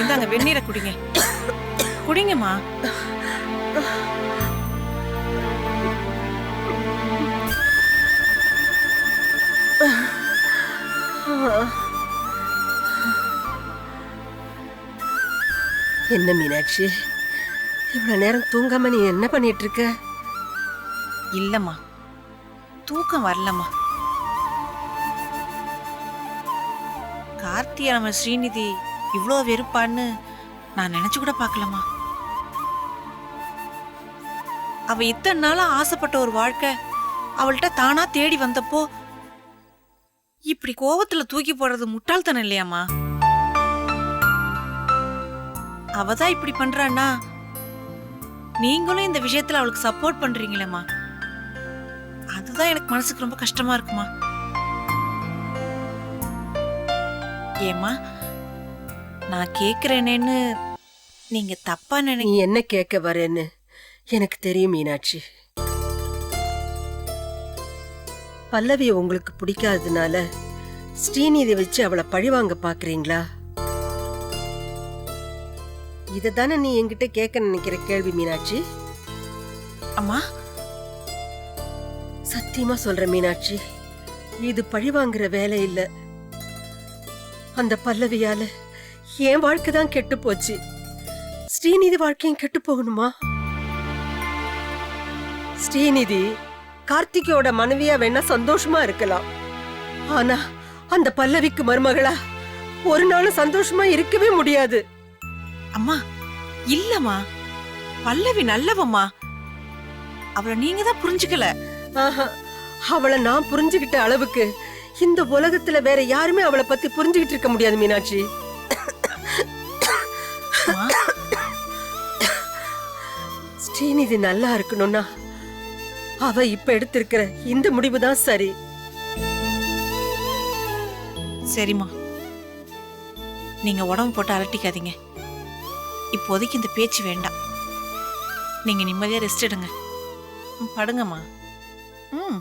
இந்தாங்க வெந்நீரை குடிங்க. குடிங்கம்மா. என்ன மீனாட்சி? இவ்வளவு நேரம் தூங்காம நீ என்ன பண்ணிட்டு இருக்க இல்லம்மா. தூக்கம் வரலம்மா. கார்த்தியா நம்ம ஸ்ரீநிதி இவ்வளோ வெறுப்பான்னு நான் நினைச்சு கூட பார்க்கலம்மா. அவ இத்தனை நாளா ஆசைப்பட்ட ஒரு வாழ்க்கை அவள்கிட்ட தானா தேடி வந்தப்போ இப்படி கோவத்துல தூக்கி போடுறது முட்டாள்தனம் இல்லையாம்மா? அவ தான் இப்படி பண்றான்னா நீங்களும் இந்த விஷயத்துல அவளுக்கு சப்போர்ட் பண்றீங்களேம்மா. அதுதான் எனக்கு மனசுக்கு ரொம்ப கஷ்டமா இருக்குமா ஏம்மா நான் கேக்குறேனேன்னு நீங்க தப்பா நினை நீ என்ன கேட்க வரேன்னு எனக்கு தெரியும் மீனாட்சி. பல்லவிய உங்களுக்கு பிடிக்காததுனால ஸ்ரீநிதி வச்சு அவளை பழிவாங்க பாக்குறீங்களா? இததானே நீ என்கிட்ட கேட்க நினைக்கிற கேள்வி மீனாட்சி? அம்மா? சத்தியமா சொல்ற மீனாட்சி. இது பழிவாங்குற வேலை இல்ல. அந்த பல்லவியால என் வாழ்க்கை தான் கெட்டு போச்சு. ஸ்ரீநிதி வாழ்க்கையும் கெட்டு போகணுமா? ஸ்ரீநிதி கார்த்திகோட மனைவியா வேணா சந்தோஷமா இருக்கலாம். ஆனா அந்த பல்லவிக்கு மருமகளா ஒரு நாளும் சந்தோஷமா இருக்கவே முடியாது. அம்மா இல்லம்மா. பல்லவி நல்லவம்மா. அவளை நீங்க தான் புரிஞ்சுக்கல. அவளை நான் புரிஞ்சுகிட்ட அளவுக்கு இந்த உலகத்துல வேற யாருமே அவளை பத்தி புரிஞ்சுகிட்டு இருக்க முடியாது மீனாட்சி. ஸ்ரீநிதி நல்லா இருக்கணும்னா அவ இப்ப எடுத்திருக்கிற இந்த முடிவு தான் சரி. சரிம்மா. நீங்க உடம்பு போட்டு அலட்டிக்காதீங்க இப்போதைக்கு இந்த பேச்சு வேண்டாம். நீங்க நிம்மதியா ரெஸ்ட் எடுங்க. ம், படுங்கம்மா. ம்.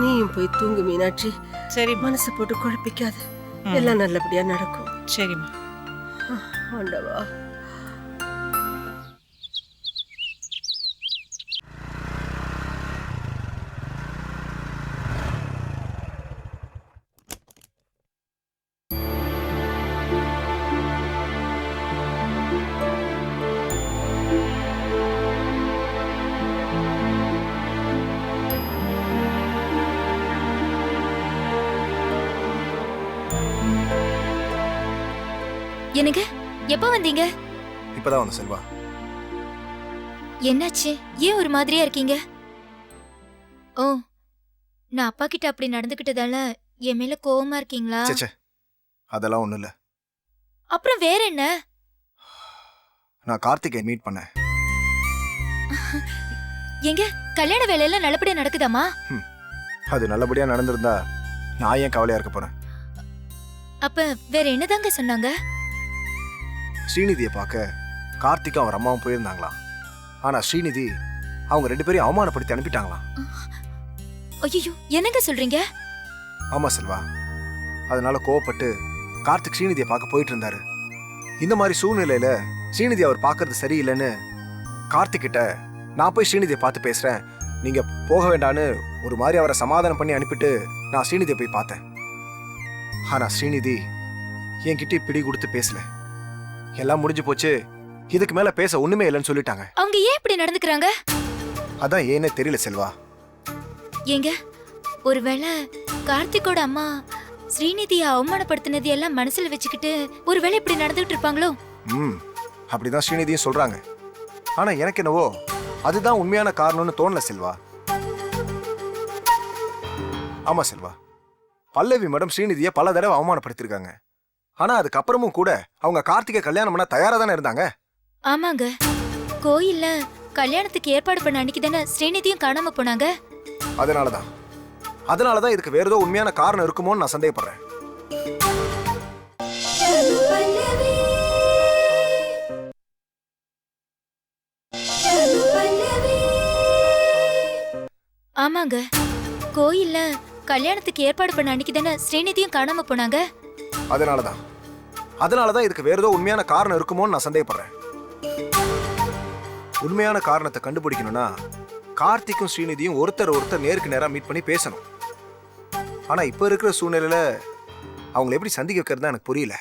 நீயும் போய் தூங்கு மீனாட்சி. சரிம்மா மனசு போட்டு குழப்பிக்காத. எல்லாம் நல்லபடியா நடக்கும். சரிம்மா. ஆண்டவா. எனக்கு எப்ப வந்தீங்க? இப்பதான் வந்து செல்வா. என்னாச்சு? ஏன் ஒரு மாதிரியா இருக்கீங்க? ஓ நான் அப்பா கிட்ட அப்படி நடந்துக்கிட்டதால என் மேல கோவமா இருக்கீங்களா? சேச்சே அதெல்லாம் ஒண்ணும் இல்ல. அப்புறம் வேற என்ன? நான் கார்த்திகை மீட் பண்ணேன். எங்க? கல்யாண வேலையெல்லாம் நல்லபடியா நடக்குதாமா அது நல்லபடியா நடந்திருந்தா நான் ஏன் கவலையா இருக்க போறேன்? அப்ப வேற என்னதாங்க சொன்னாங்க? ஸ்ரீநிதியை பார்க்க கார்த்திக்கும் அவர் அம்மாவும் போயிருந்தாங்களாம். ஆனா ஸ்ரீநிதி அவங்க ரெண்டு பேரையும் அவமானப்படுத்தி அனுப்பிட்டாங்களாம். ஐயோ என்னங்க சொல்றீங்க? ஆமா செல்வா அதனால கோவப்பட்டு கார்த்திக் ஸ்ரீநிதியை பார்க்க போயிட்டு இருந்தாரு. இந்த மாதிரி சூழ்நிலையில ஸ்ரீநிதி அவர் பார்க்கறது சரியில்லைன்னு கார்த்திக் கிட்ட நான் போய் ஸ்ரீநிதியை பார்த்து பேசுறேன். நீங்க போக வேண்டான்னு ஒரு மாதிரி அவரை சமாதானம் பண்ணி அனுப்பிட்டு நான் ஸ்ரீநிதியை போய் பார்த்தேன். ஆனா ஸ்ரீநிதி என்கிட்ட பிடி கொடுத்து பேசல. எல்லாம் முடிஞ்சு போச்சு. இதுக்கு மேல பேச ஒண்ணுமே இல்லைன்னு சொல்லிட்டாங்க. அவங்க ஏன் இப்படி நடந்துக்கிறாங்க? அதான் ஏன்னே தெரியல செல்வா. ஏங்க ஒருவேளை கார்த்திக்கோட அம்மா ஸ்ரீநிதியை அவமானப்படுத்தினது எல்லாம் மனசுல வச்சுக்கிட்டு ஒருவேளை இப்படி நடந்துகிட்டு இருப்பாங்களோ? ம் அப்படிதான் ஸ்ரீநிதியும் சொல்றாங்க. ஆனா எனக்கு என்னவோ அதுதான் உண்மையான காரணம்னு தோணல செல்வா. ஆமா செல்வா பல்லவி மேடம் ஸ்ரீநிதியை பல தடவை அவமானப்படுத்திருக்காங்க ஆனா அதுக்கப்புறமும் கூட அவங்க கார்த்திகை கல்யாணம் பண்ண தயாரா தானே இருந்தாங்க? ஆமாங்க. கோயில்ல கல்யாணத்துக்கு ஏற்பாடு பண்ண அன்னைக்கு தானே ஸ்ரீநிதியும் காணாம போனாங்க? அதனாலதான். அதனாலதான் இதுக்கு வேற ஏதோ உண்மையான காரணம் இருக்குமோன்னு நான் சந்தேகப்படுறேன். ஆமாங்க. கோயில்ல கல்யாணத்துக்கு ஏற்பாடு பண்ண அன்னைக்கு தானே ஸ்ரீநிதியும் காணாம போனாங்க? அதனால தான் அதனால தான் இதுக்கு வேறு ஏதோ உண்மையான காரணம் இருக்குமோன்னு நான் சந்தேகப்படுறேன். உண்மையான காரணத்தை கண்டுபிடிக்கணும்னா கார்த்திக்கும் ஸ்ரீநிதியும் ஒருத்தர் ஒருத்தர் நேருக்கு நேராக மீட் பண்ணி பேசணும். ஆனால் இப்போ இருக்கிற சூழ்நிலையில் அவங்கள எப்படி சந்திக்க வைக்கிறது தான் எனக்கு புரியல.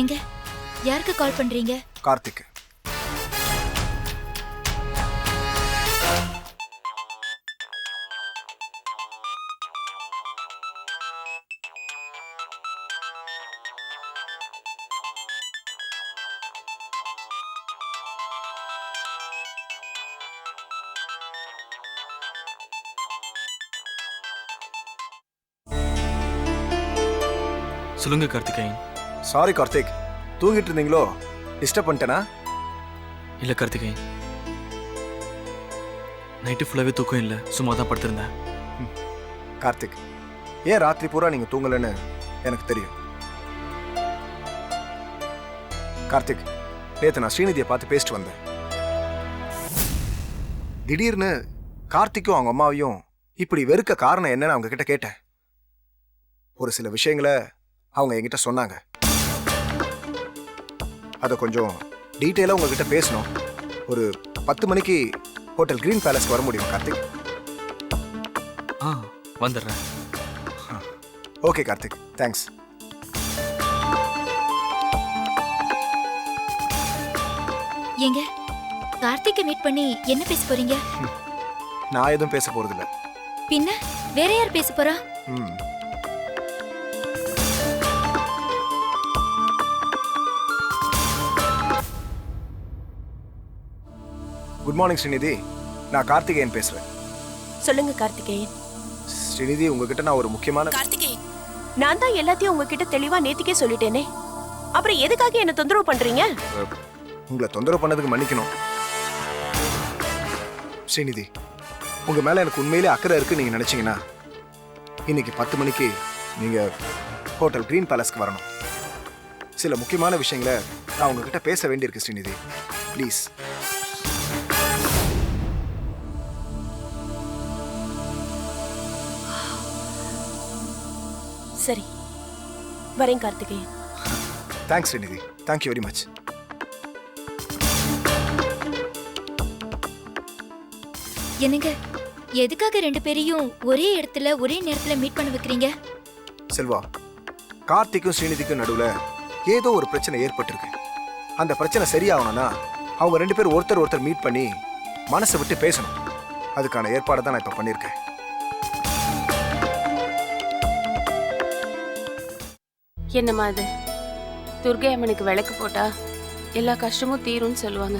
எங்க? யாருக்கு கால் பண்றீங்க? கார்த்திக் சொல்லுங்க கார்த்திகேயன். சாரி கார்த்திக் தூங்கிட்டு இருந்தீங்களோ டிஸ்டர்ப் பண்ணிட்டேனா? இல்ல கார்த்திகேயன் நைட்டு ஃபுல்லாவே தூக்கம் இல்லை. சும்மா தான் படுத்திருந்தேன் கார்த்திக் ஏன் ராத்திரி பூரா நீங்க தூங்கலன்னு எனக்கு தெரியும். கார்த்திக் நேத்து நான் ஸ்ரீநிதியை பார்த்து பேசிட்டு வந்தேன். திடீர்னு கார்த்திக்கும் அவங்க அம்மாவையும் இப்படி வெறுக்க காரணம் என்னன்னு அவங்க கிட்ட கேட்டேன். ஒரு சில விஷயங்களை அவங்க என்கிட்ட சொன்னாங்க. அதை கொஞ்சம் டீட்டெயிலாக உங்ககிட்ட பேசணும். ஒரு பத்து மணிக்கு ஹோட்டல் கிரீன் பேலஸ்க்கு வர முடியும் கார்த்திக்? ஆ வந்துடுறேன். ஓகே கார்த்திக். தேங்க்ஸ் எங்க கார்த்திகை மீட் பண்ணி என்ன பேச போறீங்க? நான் எதுவும் பேச போறதில்ல. பின்ன வேற யார் பேச போறா? ம். குட் மார்னிங் ஸ்ரீநிதி நான் கார்த்திகேயன் பேசுறேன். சொல்லுங்க கார்த்திகேயன். ஸ்ரீநிதி உங்ககிட்ட நான் ஒரு முக்கியமான கார்த்திகேயன் நான் தான் எல்லாத்தையும் உங்ககிட்ட தெளிவா நேத்திக்கே சொல்லிட்டேனே. அப்புறம் எதுக்காக என்ன தொந்தரவு பண்றீங்க? உங்களை தொந்தரவு பண்ணதுக்கு மன்னிக்கணும். ஸ்ரீநிதி உங்க மேல எனக்கு உண்மையிலே அக்கறை இருக்கு நீங்க நினைச்சீங்கன்னா இன்னைக்கு பத்து மணிக்கு நீங்க ஹோட்டல் கிரீன் பேலஸ்க்கு வரணும். சில முக்கியமான விஷயங்களை நான் உங்ககிட்ட பேச வேண்டியிருக்கு ஸ்ரீநிதி. ப்ளீஸ் சரி. வரேன் Karthikeyan. Thanks Srinidhi thank you very much என்னங்க? எதுக்காக ரெண்டு பேரையும் ஒரே இடத்துல ஒரே நேரத்துல மீட் பண்ண வைக்கிறீங்க? செல்வா கார்த்திக்கும் ஸ்ரீநிதிக்கும் நடுவுல ஏதோ ஒரு பிரச்சனை ஏற்பட்டிருக்கு. அந்த பிரச்சனை சரியாகணும்னா அவங்க ரெண்டு பேரும் ஒருத்தர் ஒருத்தர் மீட் பண்ணி மனசை விட்டு பேசணும். அதுக்கான ஏற்பாடை தான் நான் இப்போ பண்ணியிருக்கேன். என்னம்மா அது துர்கை அம்மனுக்கு விளக்கு போட்டா எல்லா கஷ்டமும் தீரும்னு சொல்லுவாங்க.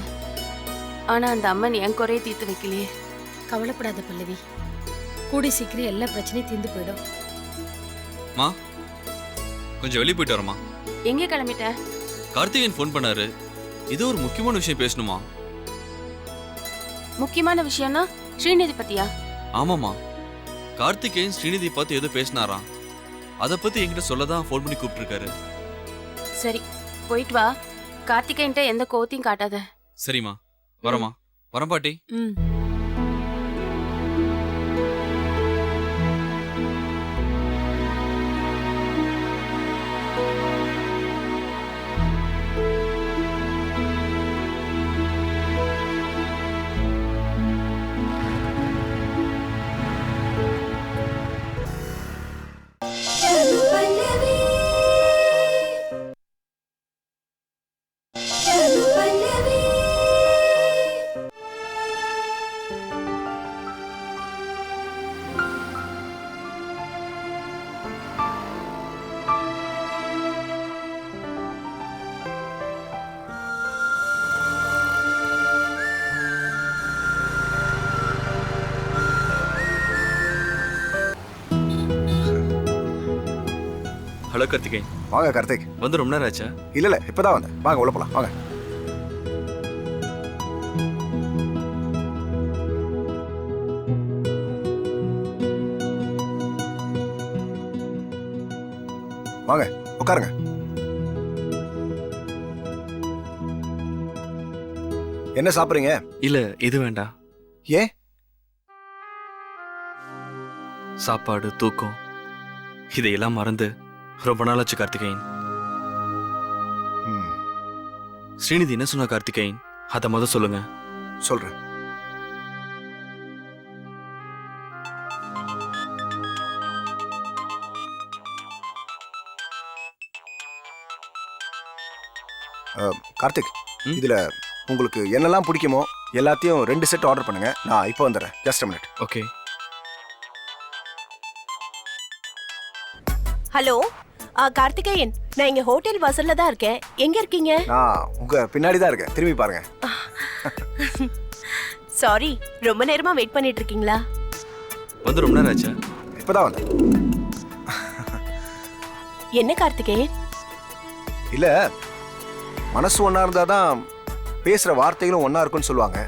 ஆனா அந்த அம்மன் என் குறைய தீர்த்து வைக்கலையே. கவலைப்படாத பல்லவி. கூடி சீக்கிரம் எல்லா பிரச்சனையும் தீர்ந்து போயிடும். மா கொஞ்சம் வெளியே போயிட்டு வரமா எங்க கிளம்பிட்ட? கார்த்திகேயன் ஃபோன் பண்ணாரு. இது ஒரு முக்கியமான விஷயம் பேசணுமா? முக்கியமான விஷயம்னா ஸ்ரீநிதி பத்தியா? ஆமாமா கார்த்திகேயன் ஸ்ரீநிதி பார்த்து ஏதோ பேசினாராம். அதை பத்தி என்கிட்ட சொல்ல தான் ஃபோன் பண்ணி கூப்பிட்டுருக்காரு. சரி போயிட்டு வா. கார்த்திகேயன்ட்ட எந்த கோவத்தையும் காட்டாத. சரிம்மா. வரமா வரேன் பாட்டி. ம். ஹலோ கார்த்திகேயன். வாங்க கார்த்திக். வந்து ரொம்ப நேரம் ஆச்சா? இல்ல இல்ல இப்பதான் வந்தேன். வாங்க உள்ள போலாம். வாங்க. வாங்க உட்காருங்க. என்ன சாப்பிடுறீங்க? இல்ல இது வேண்டாம் ஏன்? சாப்பாடு தூக்கம் இதையெல்லாம் மறந்து ரொம்ப நாள் ஆச்சு கார்த்திகேயன். ம், ஸ்ரீநிதி என்ன சொன்னா கார்த்திகேயன்? அதை முத சொல்லுங்க. சொல்றேன். கார்த்திக்? இதுல உங்களுக்கு என்னெல்லாம் பிடிக்குமோ எல்லாத்தையும் ரெண்டு செட் ஆர்டர் பண்ணுங்க. நான் இப்போ வந்துடுறேன். Just minute okay hello Karthikeyan நான் இங்க ஹோட்டல் வாசல்ல தான் இருக்கேன். எங்க இருக்கீங்க? நான் உங்க பின்னாடி தான் இருக்கேன். திரும்பி பாருங்க. சாரி ரொம்ப நேரமா வெயிட் பண்ணிட்டு இருக்கீங்களா? வந்து ரொம்ப நேரம் ஆச்சா? இப்பதான் வந்தேன். என்ன கார்த்திகேயன்? இல்ல மனசு ஒண்ணா இருந்தாதான் பேசுற வார்த்தைகளும் ஒண்ணா இருக்கும்னு சொல்லுவாங்க.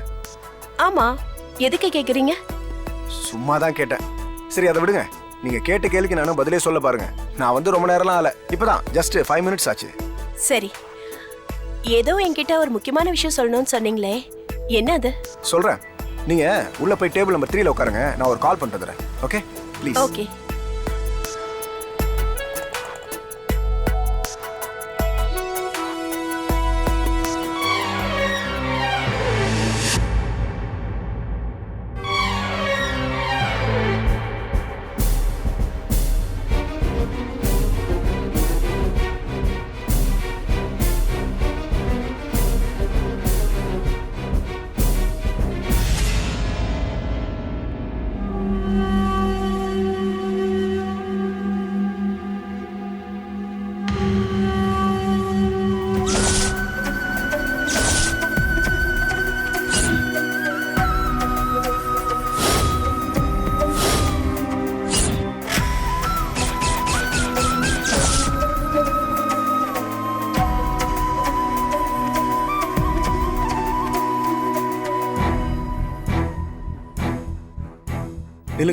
ஆமா எதுக்கு கேக்குறீங்க? சும்மா தான் கேட்டேன். சரி அதை விடுங்க. நீங்க கேட்ட கேள்விக்கு நானும் பதிலே சொல்ல பாருங்க. நான் வந்து ரொம்ப நேரம்லாம் ஆல இப்பதான் ஜஸ்ட் ஃபைவ் மினிட்ஸ் ஆச்சு. சரி. ஏதோ என்கிட்ட ஒரு முக்கியமான விஷயம் சொல்லணும்னு சொன்னீங்களே. என்ன அது? சொல்றேன். நீங்க உள்ள போய் டேபிள் நம்பர் த்ரீல உட்காருங்க. நான் ஒரு கால் பண்ணிட்டு வந்துடுறேன். ஓகே ப்ளீஸ் ஓகே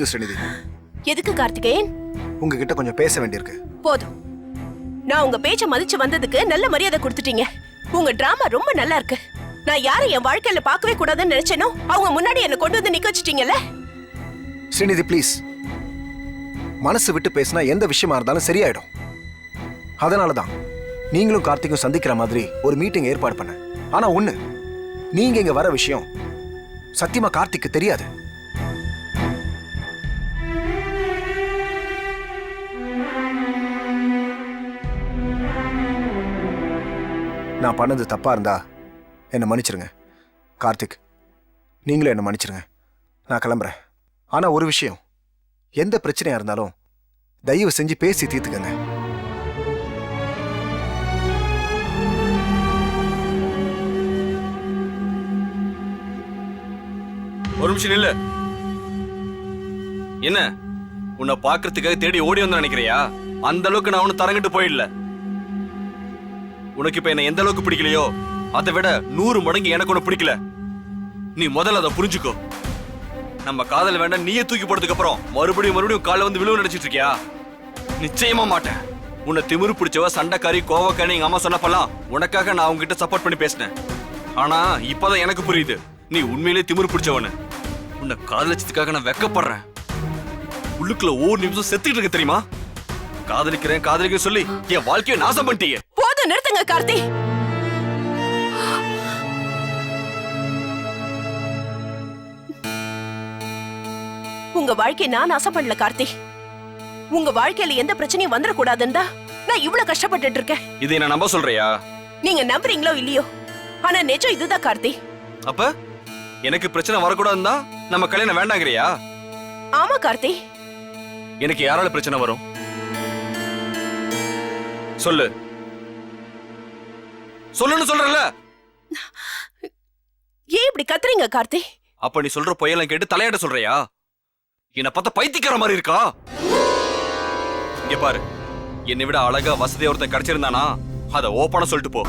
நில்லுங்க ஸ்ரீநிதி. எதுக்கு கார்த்திகேயன்? உங்ககிட்ட கொஞ்சம் பேச வேண்டியிருக்கு. போதும். நான் உங்க பேச்ச மதிச்சு வந்ததுக்கு நல்ல மரியாதை கொடுத்துட்டீங்க. உங்க டிராமா ரொம்ப நல்லா இருக்கு. நான் யாரை என் வாழ்க்கையில பார்க்கவே கூடாதுன்னு நினைச்சேனோ அவங்க முன்னாடி என்ன கொண்டு வந்து நிக்க வச்சிட்டீங்கல்ல? ஸ்ரீநிதி ப்ளீஸ் மனசு விட்டு பேசினா எந்த விஷயமா இருந்தாலும் சரியாயிடும். அதனால தான் நீங்களும் கார்த்திக்கும் சந்திக்கிற மாதிரி ஒரு மீட்டிங் ஏற்பாடு பண்ணேன். ஆனா ஒண்ணு நீங்க இங்க வர விஷயம் சத்தியமா கார்த்திக்கு தெரியாது. நான் பண்ணது தப்பா இருந்தா என்னை மன்னிச்சிருங்க. கார்த்திக் நீங்களும் என்னை மன்னிச்சிருங்க. நான் கிளம்புறேன். ஆனா ஒரு விஷயம் எந்த பிரச்சனையா இருந்தாலும் தயவு செஞ்சு பேசி தீர்த்துக்கங்க. ஒரு நிமிஷம் இல்ல என்ன? உன்னை பாக்குறதுக்காக தேடி ஓடி வந்து நினைக்கிறியா? அந்த அளவுக்கு நான் ஒன்னும் தரங்கிட்டு போயிடல. உனக்கு இப்ப என்ன எந்த அளவுக்கு பிடிக்கலையோ அதை விட நூறு மடங்கு எனக்கு ஒண்ணு பிடிக்கல. நீ முதல்ல அதை புரிஞ்சுக்கோ. நம்ம காதல் வேண்டாம் நீயே தூக்கி போட்டதுக்கு அப்புறம் மறுபடியும் மறுபடியும் கால வந்து விழுவு நினைச்சிட்டு இருக்கியா? நிச்சயமா மாட்டேன். உன்னை திமிரு பிடிச்சவ சண்டைக்காரி கோவக்காரி எங்க அம்மா சொன்னப்பெல்லாம் உனக்காக நான் உங்ககிட்ட சப்போர்ட் பண்ணி பேசினேன். ஆனா இப்பதான் எனக்கு புரியுது. நீ உண்மையிலே திமிரு பிடிச்சவனு. உன்னை காதலிச்சதுக்காக நான் வெக்கப்படுறேன். உள்ளுக்குள்ள ஒவ்வொரு நிமிஷம் செத்துக்கிட்டு இருக்க தெரியுமா? காதலிக்கிறேன் காதலிக்க சொல்லி என் வாழ்க்கையை நாசம் பண்ணிட்டீங்க போதும் நிறுத்துங்க கார்த்தி. உங்க வாழ்க்கையை நான் நாசம் பண்ணல கார்த்தி. உங்க வாழ்க்கையில எந்த பிரச்சனையும் வந்துடக்கூடாதுன்னு தான் நான் இவ்வளவு கஷ்டப்பட்டுட்டு இருக்கேன். இதை நான் நம்ப சொல்றியா? நீங்க நம்புறீங்களோ இல்லையோ? ஆனா நிஜம் இதுதான் கார்த்தி. அப்ப? எனக்கு பிரச்சனை வரக்கூடாதுன்னு தான் நம்ம கல்யாணம் வேண்டாங்கிறியா? ஆமா கார்த்தி. எனக்கு யாரால பிரச்சனை வரும்? சொல்லு. சொல்லுன்னு சொல்றல ஏன் இப்படி கத்துறீங்க கார்த்தி? அப்ப நீ சொல்ற பொய்யெல்லாம் கேட்டு தலையாட சொல்றியா? என்ன பார்த்தா பைத்தியக்கார மாதிரி இருக்கா? இங்க பாரு. என்னை விட அழகா வசதியா ஒருத்தன் கிடைச்சிருந்தானா? அதை ஓப்பனா சொல்லிட்டு போ.